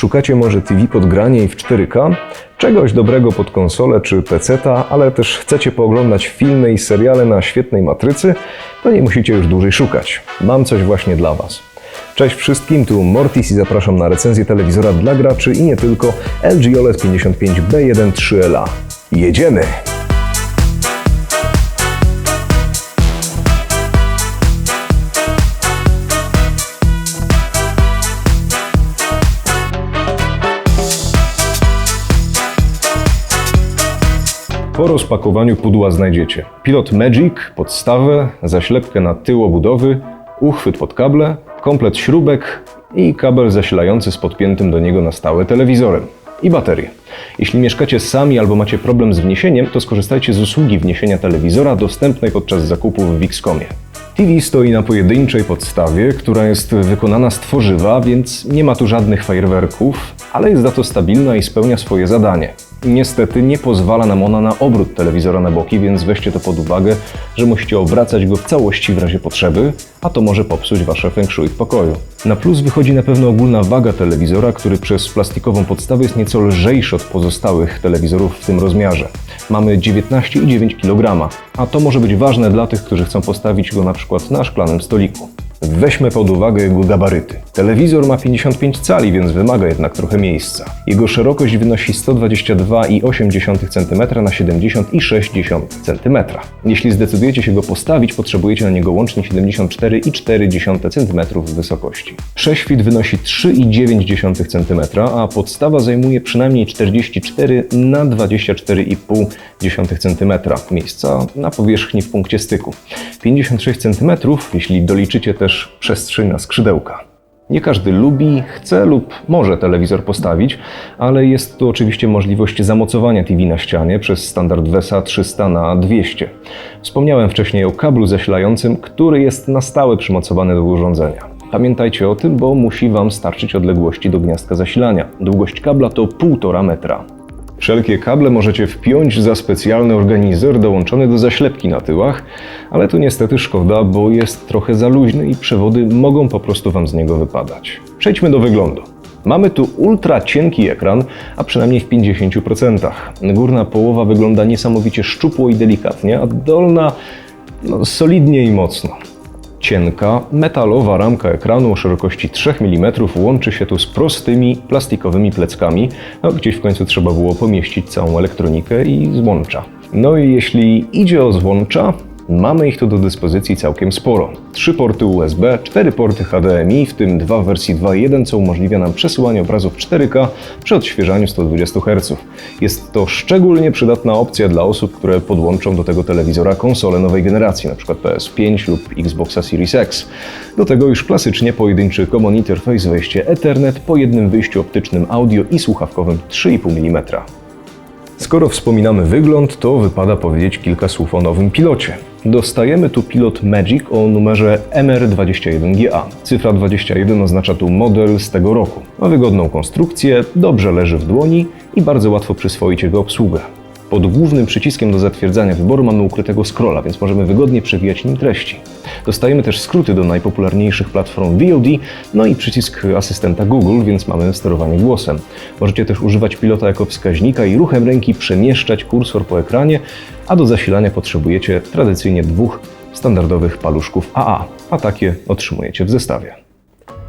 Szukacie może TV pod granie i w 4K? Czegoś dobrego pod konsolę czy PC-ta, ale też chcecie pooglądać filmy i seriale na świetnej matrycy? To nie musicie już dłużej szukać. Mam coś właśnie dla Was. Cześć wszystkim, tu Mortis i zapraszam na recenzję telewizora dla graczy i nie tylko LG OLED 55B1 3LA. Jedziemy! Rozpakowaniu pudła znajdziecie pilot Magic, podstawę, zaślepkę na tył obudowy, uchwyt pod kable, komplet śrubek i kabel zasilający z podpiętym do niego na stałe telewizorem i baterię. Jeśli mieszkacie sami albo macie problem z wniesieniem, to skorzystajcie z usługi wniesienia telewizora dostępnej podczas zakupu w Wixcomie. TV stoi na pojedynczej podstawie, która jest wykonana z tworzywa, więc nie ma tu żadnych fajerwerków, ale jest za to stabilna i spełnia swoje zadanie. Niestety nie pozwala nam ona na obrót telewizora na boki, więc weźcie to pod uwagę, że musicie obracać go w całości w razie potrzeby, a to może popsuć wasze feng shui w pokoju. Na plus wychodzi na pewno ogólna waga telewizora, który przez plastikową podstawę jest nieco lżejszy od pozostałych telewizorów w tym rozmiarze. Mamy 19,9 kg, a to może być ważne dla tych, którzy chcą postawić go na przykład na szklanym stoliku. Weźmy pod uwagę jego gabaryty. Telewizor ma 55 cali, więc wymaga jednak trochę miejsca. Jego szerokość wynosi 122,8 cm na 70,6 cm. Jeśli zdecydujecie się go postawić, potrzebujecie na niego łącznie 74,4 cm wysokości. Prześwit wynosi 3,9 cm, a podstawa zajmuje przynajmniej 44 na 24,5 cm miejsca na powierzchni w punkcie styku. 56 cm, jeśli doliczycie też przestrzeń na skrzydełka. Nie każdy lubi, chce lub może telewizor postawić, ale jest tu oczywiście możliwość zamocowania TV na ścianie przez standard VESA 300 na 200. Wspomniałem wcześniej o kablu zasilającym, który jest na stałe przymocowany do urządzenia. Pamiętajcie o tym, bo musi Wam starczyć odległości do gniazdka zasilania. Długość kabla to 1,5 metra. Wszelkie kable możecie wpiąć za specjalny organizer dołączony do zaślepki na tyłach, ale tu niestety szkoda, bo jest trochę za luźny i przewody mogą po prostu Wam z niego wypadać. Przejdźmy do wyglądu. Mamy tu ultra cienki ekran, a przynajmniej w 50%. Górna połowa wygląda niesamowicie szczupło i delikatnie, a dolna no, solidnie i mocno. Cienka, metalowa ramka ekranu o szerokości 3 mm łączy się tu z prostymi, plastikowymi pleckami, no gdzieś w końcu trzeba było pomieścić całą elektronikę i złącza. No i jeśli idzie o złącza, Mamy ich tu do dyspozycji całkiem sporo. Trzy porty USB, cztery porty HDMI, w tym dwa w wersji 2.1, co umożliwia nam przesyłanie obrazów 4K przy odświeżaniu 120 Hz. Jest to szczególnie przydatna opcja dla osób, które podłączą do tego telewizora konsole nowej generacji, np. PS5 lub Xboxa Series X. Do tego już klasycznie pojedynczy Common Interface wejście Ethernet po jednym wyjściu optycznym audio i słuchawkowym 3,5 mm. Skoro wspominamy wygląd, to wypada powiedzieć kilka słów o nowym pilocie. Dostajemy tu pilot Magic o numerze MR21GA. Cyfra 21 oznacza tu model z tego roku. Ma wygodną konstrukcję, dobrze leży w dłoni i bardzo łatwo przyswoić jego obsługę. Pod głównym przyciskiem do zatwierdzania wyboru mamy ukrytego scrolla, więc możemy wygodnie przewijać nim treści. Dostajemy też skróty do najpopularniejszych platform VOD, no i przycisk asystenta Google, więc mamy sterowanie głosem. Możecie też używać pilota jako wskaźnika i ruchem ręki przemieszczać kursor po ekranie, a do zasilania potrzebujecie tradycyjnie dwóch standardowych paluszków AA, a takie otrzymujecie w zestawie.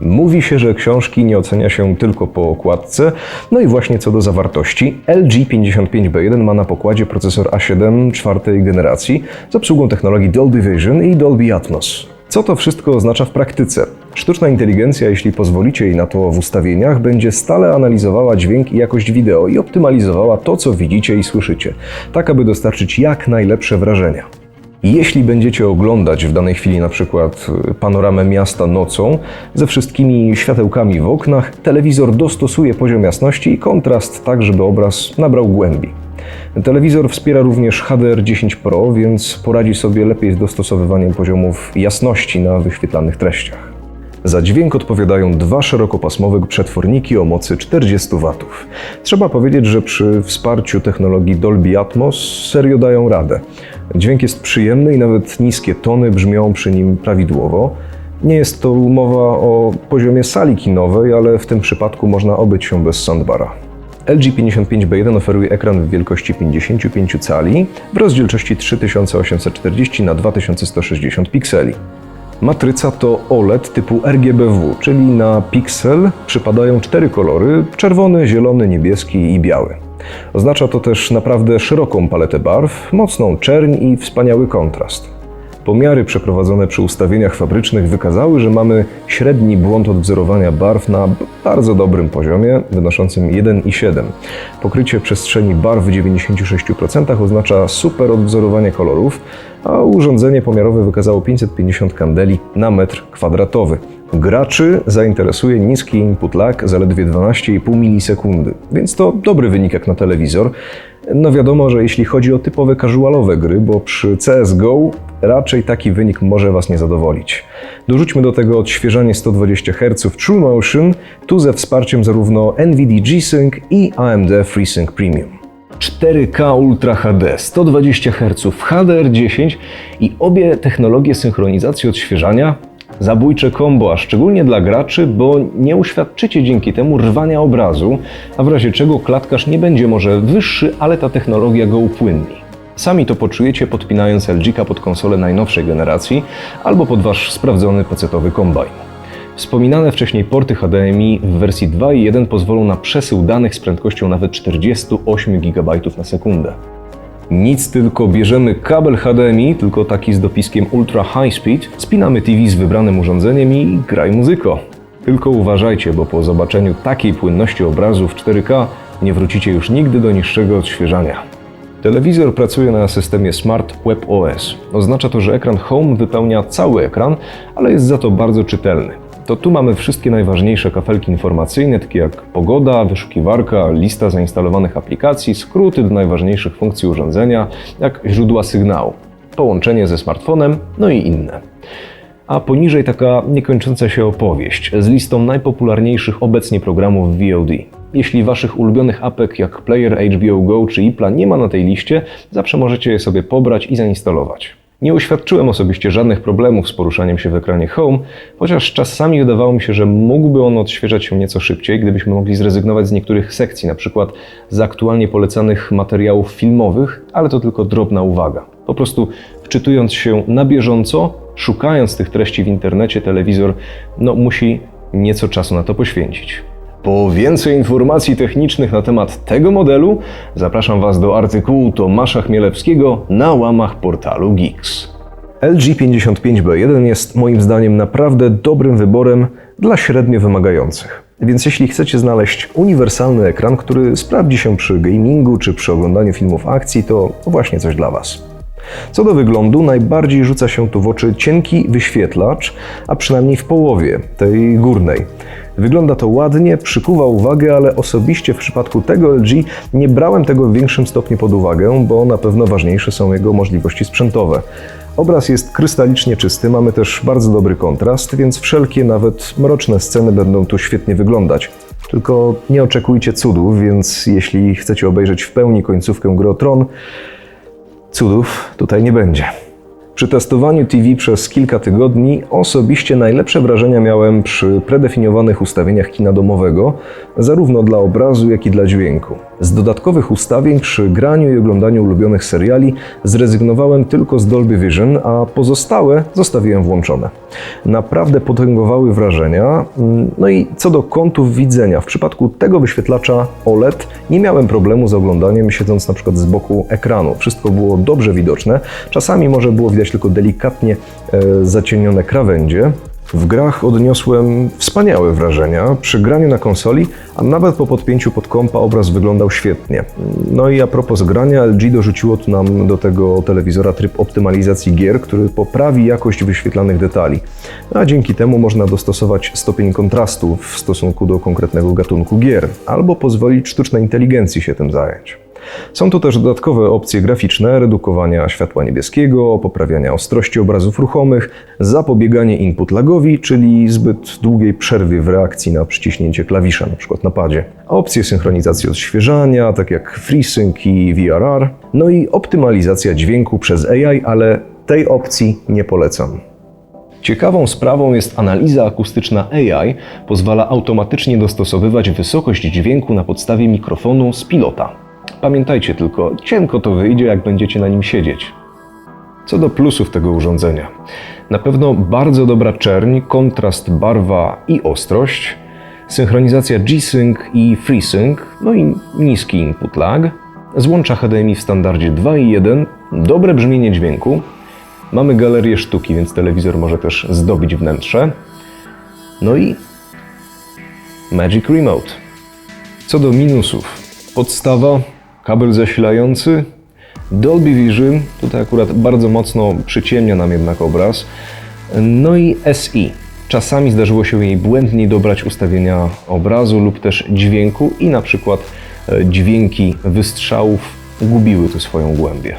Mówi się, że książki nie ocenia się tylko po okładce, no i właśnie co do zawartości. LG 55B1 ma na pokładzie procesor A7 czwartej generacji z obsługą technologii Dolby Vision i Dolby Atmos. Co to wszystko oznacza w praktyce? Sztuczna inteligencja, jeśli pozwolicie jej na to w ustawieniach, będzie stale analizowała dźwięk i jakość wideo i optymalizowała to, co widzicie i słyszycie, tak aby dostarczyć jak najlepsze wrażenia. Jeśli będziecie oglądać w danej chwili na przykład panoramę miasta nocą ze wszystkimi światełkami w oknach, telewizor dostosuje poziom jasności i kontrast tak, żeby obraz nabrał głębi. Telewizor wspiera również HDR10 Pro, więc poradzi sobie lepiej z dostosowywaniem poziomów jasności na wyświetlanych treściach. Za dźwięk odpowiadają dwa szerokopasmowe przetworniki o mocy 40 W. Trzeba powiedzieć, że przy wsparciu technologii Dolby Atmos serio dają radę. Dźwięk jest przyjemny i nawet niskie tony brzmią przy nim prawidłowo. Nie jest to mowa o poziomie sali kinowej, ale w tym przypadku można obyć się bez soundbara. LG 55B1 oferuje ekran w wielkości 55 cali w rozdzielczości 3840 na 2160 pikseli. Matryca to OLED typu RGBW, czyli na piksel przypadają cztery kolory: czerwony, zielony, niebieski i biały. Oznacza to też naprawdę szeroką paletę barw, mocną czerń i wspaniały kontrast. Pomiary przeprowadzone przy ustawieniach fabrycznych wykazały, że mamy średni błąd odwzorowania barw na bardzo dobrym poziomie, wynoszącym 1,7. Pokrycie przestrzeni barw w 96% oznacza super odwzorowanie kolorów, a urządzenie pomiarowe wykazało 550 kandeli na metr kwadratowy. Graczy zainteresuje niski input lag, zaledwie 12,5 milisekundy, więc to dobry wynik jak na telewizor. No wiadomo, że jeśli chodzi o typowe casualowe gry, bo przy CSGO raczej taki wynik może Was nie zadowolić. Dorzućmy do tego odświeżanie 120 Hz True Motion, tu ze wsparciem zarówno NVIDIA G-Sync i AMD FreeSync Premium. 4K Ultra HD, 120 Hz, HDR10 i obie technologie synchronizacji odświeżania Zabójcze kombo, a szczególnie dla graczy, bo nie uświadczycie dzięki temu rwania obrazu, a w razie czego klatkarz nie będzie może wyższy, ale ta technologia go upłynni. Sami to poczujecie podpinając LG pod konsolę najnowszej generacji albo pod wasz sprawdzony pecetowy kombajn. Wspominane wcześniej porty HDMI w wersji 2.1 pozwolą na przesył danych z prędkością nawet 48 GB na sekundę. Nic tylko bierzemy kabel HDMI, tylko taki z dopiskiem Ultra High Speed, spinamy TV z wybranym urządzeniem i graj muzyko. Tylko uważajcie, bo po zobaczeniu takiej płynności obrazu w 4K nie wrócicie już nigdy do niższego odświeżania. Telewizor pracuje na systemie Smart Web OS. Oznacza to, że ekran Home wypełnia cały ekran, ale jest za to bardzo czytelny to tu mamy wszystkie najważniejsze kafelki informacyjne, takie jak pogoda, wyszukiwarka, lista zainstalowanych aplikacji, skróty do najważniejszych funkcji urządzenia, jak źródła sygnału, połączenie ze smartfonem, no i inne. A poniżej taka niekończąca się opowieść z listą najpopularniejszych obecnie programów VOD. Jeśli waszych ulubionych apek jak Player HBO Go czy iPla nie ma na tej liście, zawsze możecie je sobie pobrać i zainstalować. Nie uświadczyłem osobiście żadnych problemów z poruszaniem się w ekranie Home, chociaż czasami wydawało mi się, że mógłby on odświeżać się nieco szybciej, gdybyśmy mogli zrezygnować z niektórych sekcji, przykład z aktualnie polecanych materiałów filmowych, ale to tylko drobna uwaga. Po prostu wczytując się na bieżąco, szukając tych treści w internecie, telewizor no, musi nieco czasu na to poświęcić. Po więcej informacji technicznych na temat tego modelu zapraszam Was do artykułu Tomasza Chmielewskiego na łamach portalu Geeks. LG 55B1 jest moim zdaniem naprawdę dobrym wyborem dla średnio wymagających. Więc jeśli chcecie znaleźć uniwersalny ekran, który sprawdzi się przy gamingu czy przy oglądaniu filmów akcji, to właśnie coś dla Was. Co do wyglądu, najbardziej rzuca się tu w oczy cienki wyświetlacz, a przynajmniej w połowie, tej górnej. Wygląda to ładnie, przykuwa uwagę, ale osobiście w przypadku tego LG nie brałem tego w większym stopniu pod uwagę, bo na pewno ważniejsze są jego możliwości sprzętowe. Obraz jest krystalicznie czysty, mamy też bardzo dobry kontrast, więc wszelkie, nawet mroczne sceny będą tu świetnie wyglądać. Tylko nie oczekujcie cudów, więc jeśli chcecie obejrzeć w pełni końcówkę gry o Tron, cudów tutaj nie będzie. Przy testowaniu TV przez kilka tygodni osobiście najlepsze wrażenia miałem przy predefiniowanych ustawieniach kina domowego, zarówno dla obrazu, jak i dla dźwięku. Z dodatkowych ustawień przy graniu i oglądaniu ulubionych seriali zrezygnowałem tylko z Dolby Vision, a pozostałe zostawiłem włączone. Naprawdę potęgowały wrażenia. No i co do kątów widzenia, w przypadku tego wyświetlacza OLED nie miałem problemu z oglądaniem siedząc na przykład z boku ekranu. Wszystko było dobrze widoczne. Czasami może było widać tylko delikatnie e, zacienione krawędzie, w grach odniosłem wspaniałe wrażenia. Przy graniu na konsoli, a nawet po podpięciu pod kompa obraz wyglądał świetnie. No i a propos grania, LG dorzuciło tu nam do tego telewizora tryb optymalizacji gier, który poprawi jakość wyświetlanych detali. A dzięki temu można dostosować stopień kontrastu w stosunku do konkretnego gatunku gier, albo pozwolić sztucznej inteligencji się tym zająć. Są tu też dodatkowe opcje graficzne, redukowania światła niebieskiego, poprawiania ostrości obrazów ruchomych, zapobieganie input lagowi, czyli zbyt długiej przerwie w reakcji na przyciśnięcie klawisza, np. na padzie. Opcje synchronizacji odświeżania, tak jak FreeSync i VRR, no i optymalizacja dźwięku przez AI, ale tej opcji nie polecam. Ciekawą sprawą jest analiza akustyczna AI, pozwala automatycznie dostosowywać wysokość dźwięku na podstawie mikrofonu z pilota. Pamiętajcie tylko, cienko to wyjdzie, jak będziecie na nim siedzieć. Co do plusów tego urządzenia. Na pewno bardzo dobra czerń, kontrast barwa i ostrość, synchronizacja G-Sync i FreeSync, no i niski input lag, złącza HDMI w standardzie 2.1, dobre brzmienie dźwięku, mamy galerię sztuki, więc telewizor może też zdobić wnętrze, no i Magic Remote. Co do minusów. Podstawa, kabel zasilający, Dolby Vision, tutaj akurat bardzo mocno przyciemnia nam jednak obraz, no i SI. Czasami zdarzyło się jej błędnie dobrać ustawienia obrazu lub też dźwięku i na przykład e, dźwięki wystrzałów gubiły tu swoją głębię.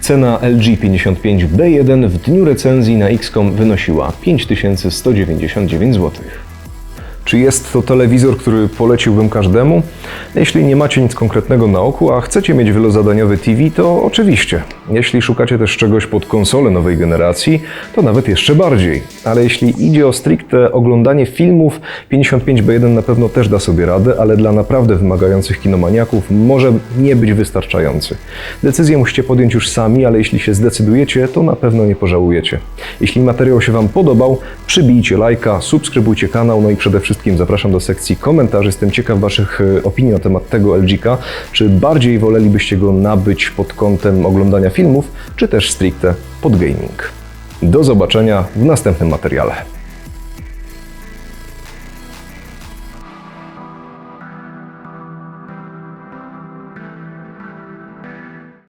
Cena LG 55B1 w dniu recenzji na XCOM wynosiła 5199 zł. Czy jest to telewizor, który poleciłbym każdemu? Jeśli nie macie nic konkretnego na oku, a chcecie mieć wielozadaniowy TV, to oczywiście. Jeśli szukacie też czegoś pod konsolę nowej generacji, to nawet jeszcze bardziej. Ale jeśli idzie o stricte oglądanie filmów, 55B1 na pewno też da sobie radę, ale dla naprawdę wymagających kinomaniaków może nie być wystarczający. Decyzję musicie podjąć już sami, ale jeśli się zdecydujecie, to na pewno nie pożałujecie. Jeśli materiał się Wam podobał, przybijcie lajka, subskrybujcie kanał, no i przede wszystkim zapraszam do sekcji komentarzy. Jestem ciekaw Waszych e, opinii na temat tego LG-ka. Czy bardziej wolelibyście go nabyć pod kątem oglądania filmów, czy też stricte pod gaming? Do zobaczenia w następnym materiale.